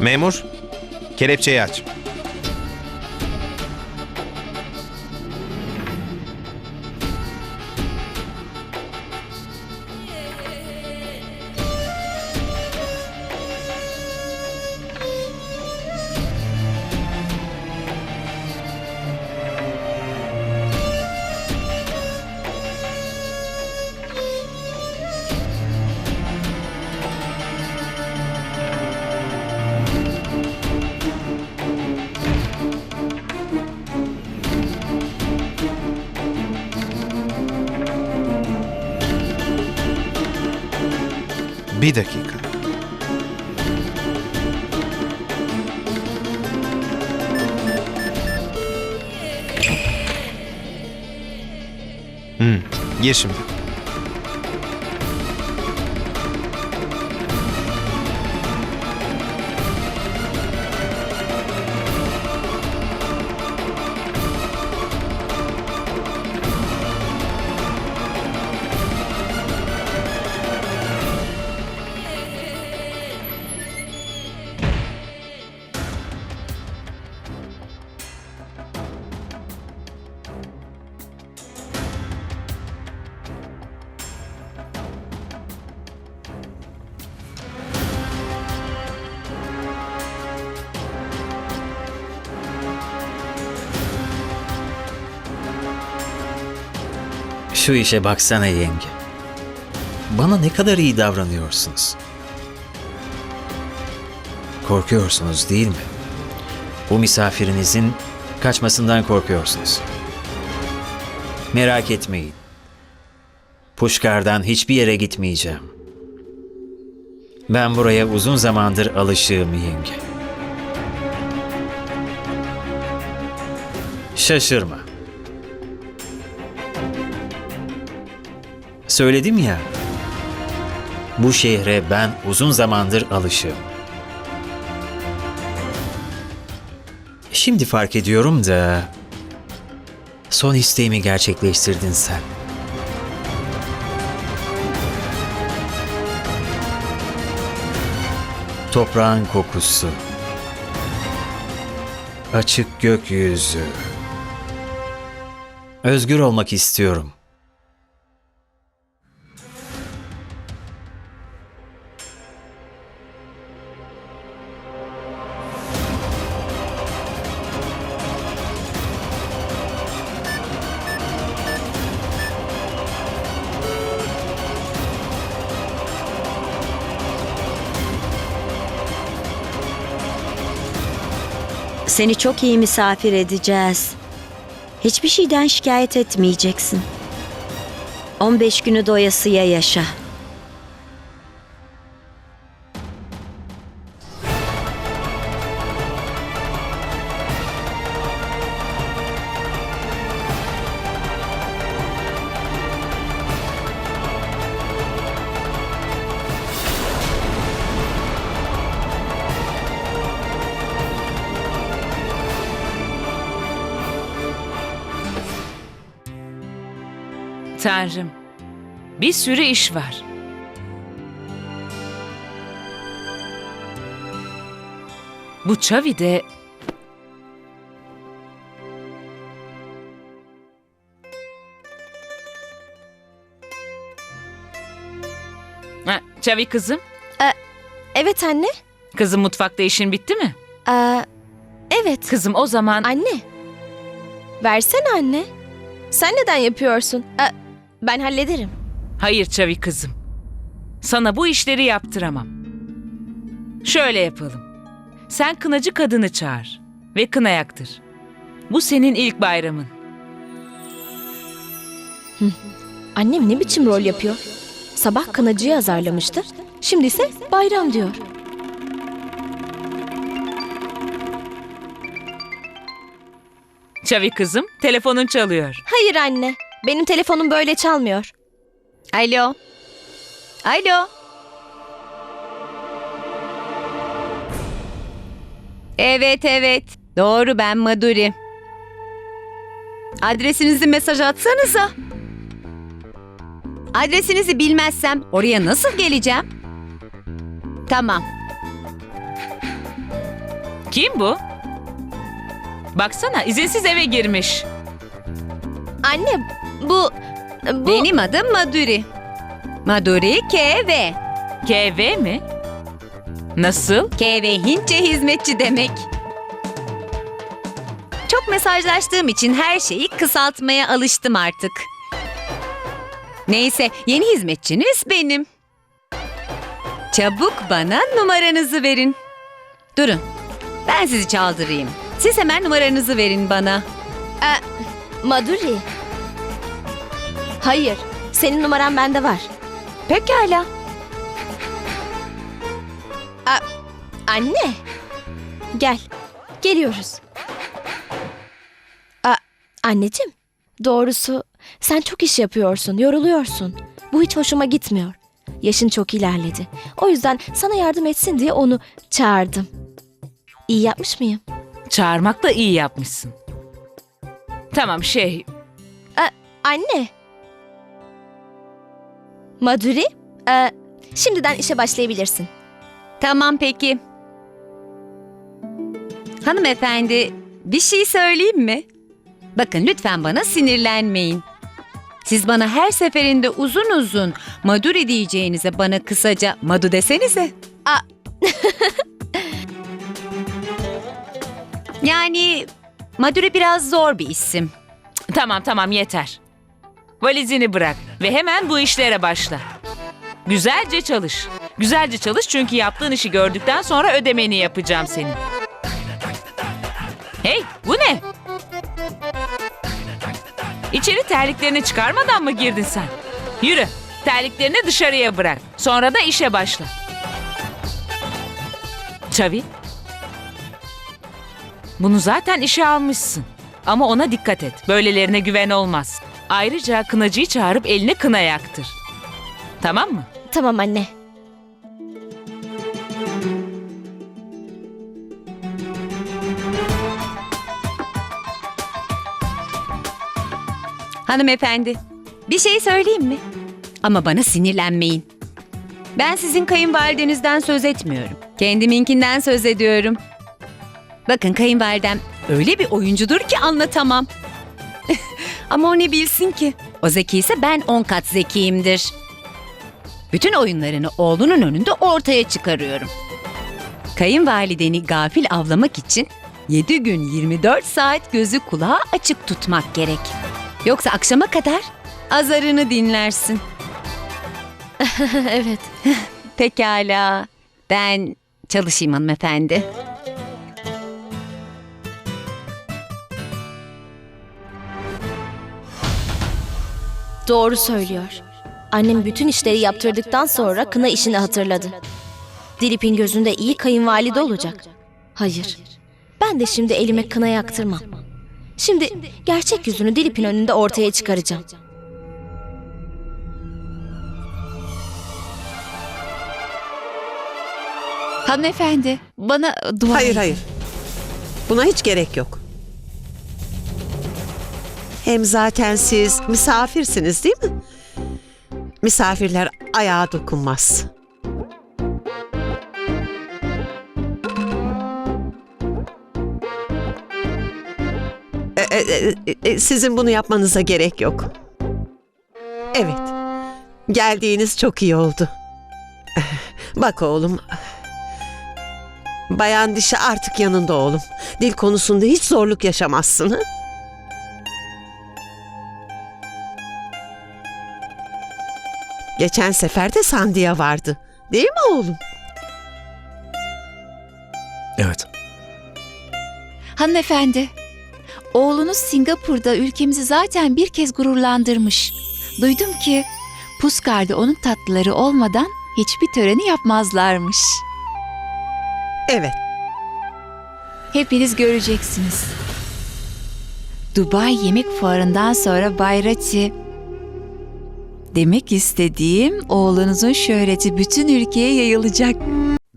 Memur, kelepçeyi aç. Bir dakika. Hmm, gir şimdi. Şu işe baksana yenge. Bana ne kadar iyi davranıyorsunuz. Korkuyorsunuz değil mi? Bu misafirinizin kaçmasından korkuyorsunuz. Merak etmeyin. Puşkar'dan hiçbir yere gitmeyeceğim. Ben buraya uzun zamandır alışığım yenge. Şaşırma. Söyledim ya. Bu şehre ben uzun zamandır alışığım. Şimdi fark ediyorum da son isteğimi gerçekleştirdin sen. Toprağın kokusu. Açık gökyüzü. Özgür olmak istiyorum. Seni çok iyi misafir edeceğiz. Hiçbir şeyden şikayet etmeyeceksin. 15 günü doyasıya yaşa. Tanrım, bir sürü iş var. Bu Çavi de... Ha, Çavi kızım, Evet anne. kızım mutfakta işin bitti mi? Aa, evet. Kızım o zaman... Anne. Versene anne. Sen neden yapıyorsun? Aa, ben hallederim. Hayır Çavi kızım. Sana bu işleri yaptıramam. Şöyle yapalım. Sen kınacı kadını çağır ve kına yaktır. Bu senin ilk bayramın. Annem ne biçim rol yapıyor? Sabah kınacıyı azarlamıştı. Şimdi ise bayram diyor. Çavi kızım, telefonun çalıyor. Hayır anne. Benim telefonum böyle çalmıyor. Alo. Alo. Evet evet. Doğru ben Maduri. Adresinizi mesaj atsanıza. Adresinizi bilmezsem oraya nasıl geleceğim? Tamam. Kim bu? Baksana izinsiz eve girmiş. Anne bu... bu... Benim adım Maduri. Maduri KV. KV mi? Nasıl? KV Hintçe hizmetçi demek. Çok mesajlaştığım için her şeyi kısaltmaya alıştım artık. Neyse yeni hizmetçiniz benim. Çabuk bana numaranızı verin. Durun. Ben sizi çaldırayım. Siz hemen numaranızı verin bana. Maduri. Hayır, senin numaran bende var. Pekala. Anne. Gel. Geliyoruz. Aa, anneciğim. Doğrusu sen çok iş yapıyorsun, yoruluyorsun. Bu hiç hoşuma gitmiyor. Yaşın çok ilerledi. O yüzden sana yardım etsin diye onu çağırdım. İyi yapmış mıyım? Çağırmakla iyi yapmışsın. Tamam şey, Anne. Maduri, e, şimdiden işe başlayabilirsin. Tamam peki. Hanımefendi, bir şey söyleyeyim mi? Bakın lütfen bana sinirlenmeyin. Siz bana her seferinde uzun uzun Maduri diyeceğinize bana kısaca Madu desenize. Aa. yani Maduri biraz zor bir isim. tamam tamam yeter. Valizini bırak ve hemen bu işlere başla. Güzelce çalış. Güzelce çalış çünkü yaptığın işi gördükten sonra ödemeni yapacağım senin. Hey, bu ne? İçeri terliklerini çıkarmadan mı girdin sen? Yürü, terliklerini dışarıya bırak. Sonra da işe başla. Çavi. Bunu zaten işe almışsın. Ama ona dikkat et. Böylelerine güven olmaz. Ayrıca kınacıyı çağırıp eline kına yaktır. Tamam mı? Tamam anne. Hanımefendi, bir şey söyleyeyim mi? Ama bana sinirlenmeyin. Ben sizin kayınvalidenizden söz etmiyorum. Kendiminkinden söz ediyorum. Bakın kayınvalidem öyle bir oyuncudur ki anlatamam. Ama o ne bilsin ki? O zeki ise ben on kat zekiyimdir. Bütün oyunlarını oğlunun önünde ortaya çıkarıyorum. Kayınvalideni gafil avlamak için 7 gün 24 saat gözü kulağı açık tutmak gerek. Yoksa akşama kadar azarını dinlersin. evet. Pekala. Ben çalışayım hanımefendi. Doğru söylüyor. Annem bütün işleri yaptırdıktan sonra kına işini hatırladı. Dilip'in gözünde iyi kayınvalide olacak. Hayır. Ben de şimdi elime kına yaktırmam. Şimdi gerçek yüzünü Dilip'in önünde ortaya çıkaracağım. Hanımefendi, bana dua Hayır edin. hayır. Buna hiç gerek yok. Hem zaten siz misafirsiniz değil mi? Misafirler ayağa dokunmaz. E, e, e, sizin bunu yapmanıza gerek yok. Evet. Geldiğiniz çok iyi oldu. Bak oğlum. Bayan dişi artık yanında oğlum. Dil konusunda hiç zorluk yaşamazsın. Hı? Geçen sefer de Sandiya vardı. Değil mi oğlum? Evet. Hanımefendi, oğlunuz Singapur'da ülkemizi zaten bir kez gururlandırmış. Duydum ki Puskar'da onun tatlıları olmadan hiçbir töreni yapmazlarmış. Evet. Hepiniz göreceksiniz. Dubai Yemek Fuarı'ndan sonra Bayrati... Demek istediğim oğlunuzun şöhreti bütün ülkeye yayılacak.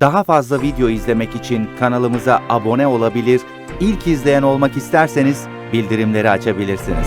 Daha fazla video izlemek için kanalımıza abone olabilir, ilk izleyen olmak isterseniz bildirimleri açabilirsiniz.